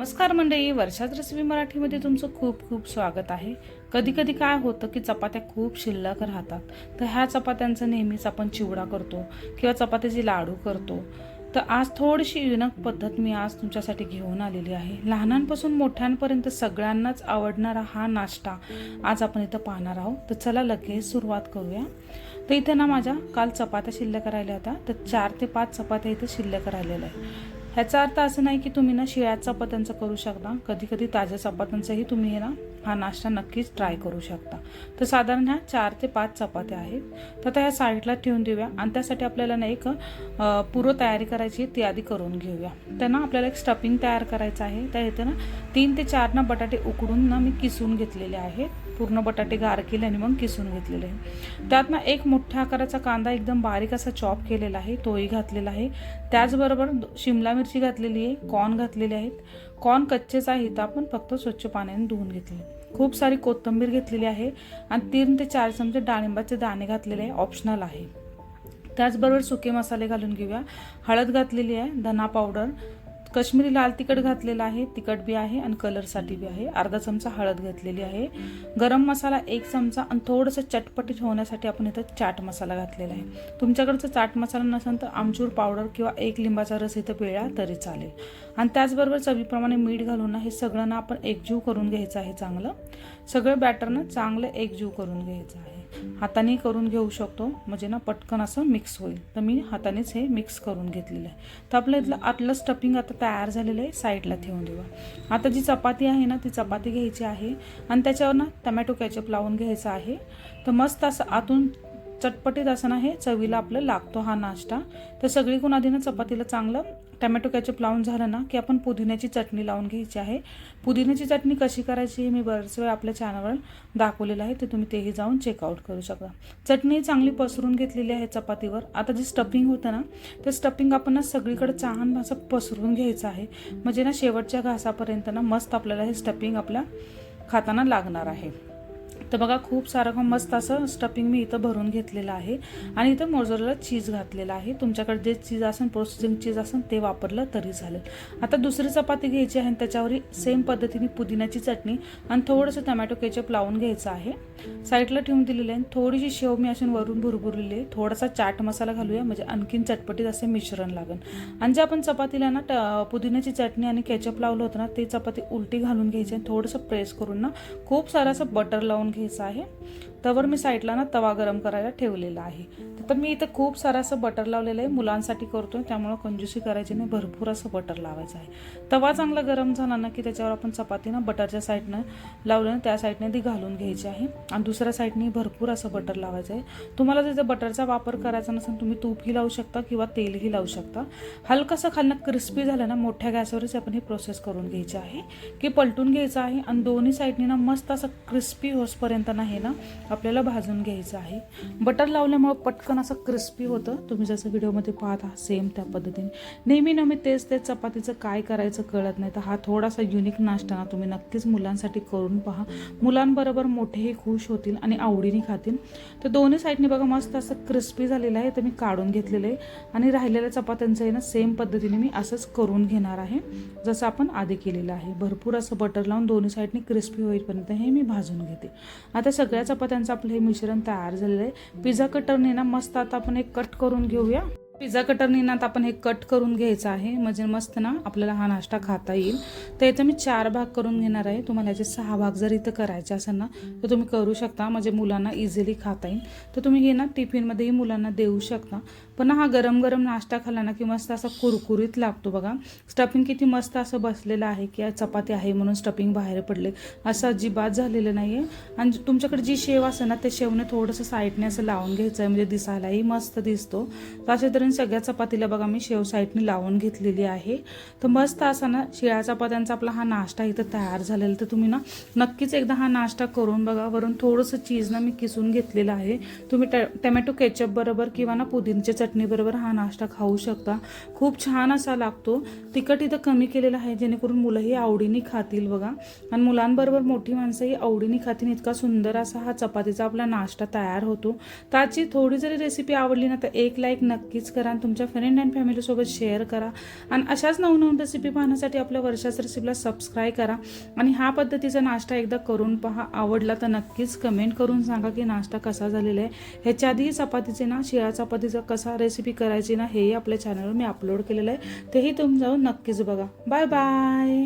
नमस्कार मंडळी वर्षात रेसिपी मराठीमध्ये तुमचं खूप खूप स्वागत आहे. कधी कधी काय होतं की चपात्या खूप शिल्लक राहतात. तर ह्या चपात्यांचा नेहमीच आपण चिवडा करतो किंवा चपात्याचे लाडू करतो. तर आज थोडीशी युनक पद्धत मी आज तुमच्यासाठी घेऊन आलेली आहे. लहानांपासून मोठ्यांपर्यंत सगळ्यांनाच आवडणारा हा नाश्ता आज आपण इथं पाहणार आहोत. तर चला लगेच सुरुवात करूया. तर इथे ना माझ्या काल चपात्या शिल्लक राहिल्या होत्या. तर चार ते पाच चपात्या इथे शिल्लक राहिलेल्या आहे ह्याचा अर्थ असं नाही की तुम्ही ना शिळ्या चपात्यांचं करू शकता. कधी कधी ताज्या चपात्यांचाही तुम्ही ना हा नाश्ता नक्कीच ट्राय करू शकता. तर साधारण ह्या चार ते पाच चपात्या आहेत. तर आता ह्या साईडला ठेवून देऊया आणि त्यासाठी आपल्याला ना एक पूर्व तयारी करायची आहे, ती आधी करून घेऊया. त्यांना आपल्याला एक स्टफिंग तयार करायचं आहे. त्या इथे ना तीन ते चार ना बटाटे उकडून ना मी किसून घेतलेले आहेत. पूर्ण बटाटे गार केले आणि मग किसून घेतलेले आहे. त्यात ना एक मोठ्या आकाराचा कांदा एकदम बारीक असा चॉप केलेला आहे तोही घातलेला आहे. त्याचबरोबर शिमला मिरची घातलेली आहे कॉर्न घातलेले आहेत. कॉर्न कच्चेच आहे तर आपण फक्त स्वच्छ पाण्याने धुवून घेतले खूप सारी कोथिंबीर घेतलेली आहे आणि तीन ते चार चमचे डाळिंबाचे दाणे घातलेले आहे ऑप्शनल आहे. त्याचबरोबर सुके मसाले घालून घेऊया. हळद घातलेली आहे धना पावडर कश्मीरी लाल तिखट घातलेला आहे तिखट बी आहे आणि कलरसाठी बी आहे. अर्धा चमचा हळद घातलेली आहे. गरम मसाला एक चमचा आणि थोडंसं चटपटीत होण्यासाठी आपण इथं चाट मसाला घातलेला आहे. तुमच्याकडचं चाट मसाला नसेल तर आमचूर पावडर किंवा एक लिंबाचा रस इथं पिळा तरी चालेल. आणि त्याचबरोबर चवीप्रमाणे मीठ घालून हे सगळं ना आपण एकजीव करून घ्यायचं आहे चांगलं. सगळं बॅटरनं चांगलं एकजीव करून घ्यायचं आहे. हाताने करून घेऊ शकतो. म्हणजे ना पटकन असं मिक्स होईल. तर मी हातानेच हे मिक्स करून घेतलेलं आहे. तर आपलं इथलं आतलं स्टफिंग आता तयार झालेलं आहे. साईडला ठेवून देऊ आता जी चपाती आहे ना ती चपाती घ्यायची आहे. आणि त्याच्यावर ना टमॅटो कॅचअप लावून घ्यायचं आहे. तर मस्त असं आतून चटपटीत असं ना हे चवीला आपलं लागतो हा नाश्ता. तर सगळीकडून आधी ना चपातीला चांगलं टमॅटो कॅचअप लावून झालं ना की आपण पुदिन्याची चटणी लावून घ्यायची आहे. पुदिन्याची चटणी कशी करायची हे मी बरेच वेळ आपल्या चॅनलवर दाखवलेलं आहे ते तुम्ही तेही जाऊन चेकआउट करू शकता. चटणी चांगली पसरून घेतलेली आहे चपातीवर. आता जे स्टफिंग होतं ना ते स्टफिंग आपण ना सगळीकडे चहान असं पसरून घ्यायचं आहे. म्हणजे ना शेवटच्या घासापर्यंत ना मस्त आपल्याला हे स्टफिंग आपल्या खाताना लागणार आहे. तर बघा खूप सारं मस्त असं स्टफिंग मी इथं भरून घेतलेलं आहे. आणि इथं मोजरला चीज घातलेला आहे. तुमच्याकडे जे चीज असेल प्रोसेसिंग चीज असेल ते वापरलं तरी चालेल. आता दुसरी चपाती घ्यायची आहे आणि त्याच्यावर सेम पद्धतीने पुदिन्याची चटणी आणि थोडंसं टमॅटो केचप लावून घ्यायचं आहे. साईडला ठेवून दिलेली आहे थोडीशी शेव मी असून वरून भुरभुरलेली आहे. थोडासा चाट मसाला घालूया म्हणजे आणखीन चटपटीत असे मिश्रण लागेल आणि जे आपण चपातीला ना ट- पुदिन्याची चटणी आणि केचप लावलं होतं ना ते चपाती उलटी घालून घ्यायची आणि थोडंसं प्रेस करून ना खूप सारं असं बटर लावून घ्यायचं आहे. तवर मी साईडला ना तवा गरम करायला ठेवलेला आहे. तर मी इथं खूप सारं असं बटर लावलेलं आहे मुलांसाठी करतोय त्यामुळं कंजूसी करायची नाही भरपूर असं बटर लावायचं आहे. तवा चांगला गरम झाला ना की त्याच्यावर आपण चपाती ना बटरच्या साईडनं लावलं ना त्या साईडने ती घालून घ्यायची आहे. आणि दुसऱ्या साईडने भरपूर असं बटर लावायचं आहे. तुम्हाला जर बटरचा वापर करायचा नसेल तुम्ही तूपही लावू शकता किंवा तेलही लावू शकता. हलकंसं खालनं क्रिस्पी झालं ना मोठ्या गॅसवरच आपण हे प्रोसेस करून घ्यायची आहे. की पलटून घ्यायचं आहे आणि दोन्ही साईडनी ना मस्त असं क्रिस्पी होसपर्यंत ना हे ना आपल्याला भाजून घ्यायचं आहे. बटर लावल्यामुळं पटकन असं क्रिस्पी होतं. तुम्ही जसं व्हिडिओमध्ये पाहत आहात सेम त्या पद्धतीने. नेहमी नेहमी तेच तेच चपातीचं काय करायचं कळत नाही. तर हा थोडासा युनिक नाश्ता ना तुम्ही नक्कीच मुलांसाठी करून पहा. मुलांबरोबर मोठेही खुश होतील आणि आवडीने खातील. तर दोन्ही साईडने बघा मस्त असं क्रिस्पी झालेलं आहे. तर मी काढून घेतलेलं आहे. आणि राहिलेल्या चपात्यांचं आहे ना सेम पद्धतीने मी असंच करून घेणार आहे. जसं आपण आधी केलेलं आहे. भरपूर असं बटर लावून दोन्ही साईडने क्रिस्पी होईपर्यंत हे मी भाजून घेते. आता सगळ्या चपात्यांचं आपलं हे मिश्रण तयार झालेलं आहे. पिझ्झा कटरने ना मस्त आता आपण एक कट करून घेऊया. पिझ्झा कटरने ना आपण हे कट करून घ्यायचं आहे. म्हणजे मस्त ना आपल्याला हा नाश्ता खाता येईल. तर याचा मी चार भाग करून घेणार आहे. तुम्हाला याचे सहा भाग जर इथं करायचे असेल ना तर तुम्ही करू शकता. म्हणजे मुलांना इझिली खाता येईल. तर तुम्ही हे ना टिफिनमध्येही मुलांना देऊ शकता. पण हा गरम गरम नाश्ता खाला ना की मस्त असा कुरकुरीत लागतो बघा. स्टफिंग किती मस्त असं बसलेलं आहे की चपाती आहे म्हणून स्टफिंग बाहेर पडले. असं अजिबात झालेलं नाही आहे आणि तुमच्याकडे जी शेव असेल ना ते शेवने थोडंसं साईडने असं लावून घ्यायचं आहे म्हणजे दिसायलाही मस्त दिसतो. तर अशा तऱ्हेने सगळ्या चपातीला बघा मी शेव साईडने लावून घेतलेली आहे. तर मस्त असा ना शिळ्या चपात्यांचा आपला हा नाश्ता इथं तयार झालेला. तर तुम्ही ना नक्कीच एकदा हा नाश्ता करून बघा. वरून थोडंसं चीज ना मी किसून घेतलेलं आहे. तुम्ही ट टमॅटो केचप बरोबर किंवा ना पुदिनच्या चटणीबरोबर हा नाश्ता खाऊ शकता. खूप छान असा लागतो. तिखट इथं कमी केलेलं आहे जेणेकरून मुलंही आवडीने खातील बघा. आणि मुलांबरोबर मोठी माणसंही आवडीने खातील इतका सुंदर असा हा चपातीचा आपला नाश्ता तयार होतो. त्याची थोडी जरी रेसिपी आवडली ना तर एक लाईक नक्कीच करा आणि तुमच्या फ्रेंड अँड फॅमिलीसोबत शेअर करा. आणि अशाच नवनवीन रेसिपी पाहण्यासाठी आपल्या वर्षाच रेसिपीला सबस्क्राईब करा. आणि ह्या पद्धतीचा नाश्ता एकदा करून पहा. आवडला तर नक्कीच कमेंट करून सांगा की नाश्ता कसा झालेला आहे. ह्याच्या आधी चपातीचे ना शिळा चपातीचा कसा रेसिपी करायची ना हेही आपल्या चॅनलवर मी अपलोड केलेलं आहे. तेही तुम्ही जाऊन नक्कीच बघा. Bye bye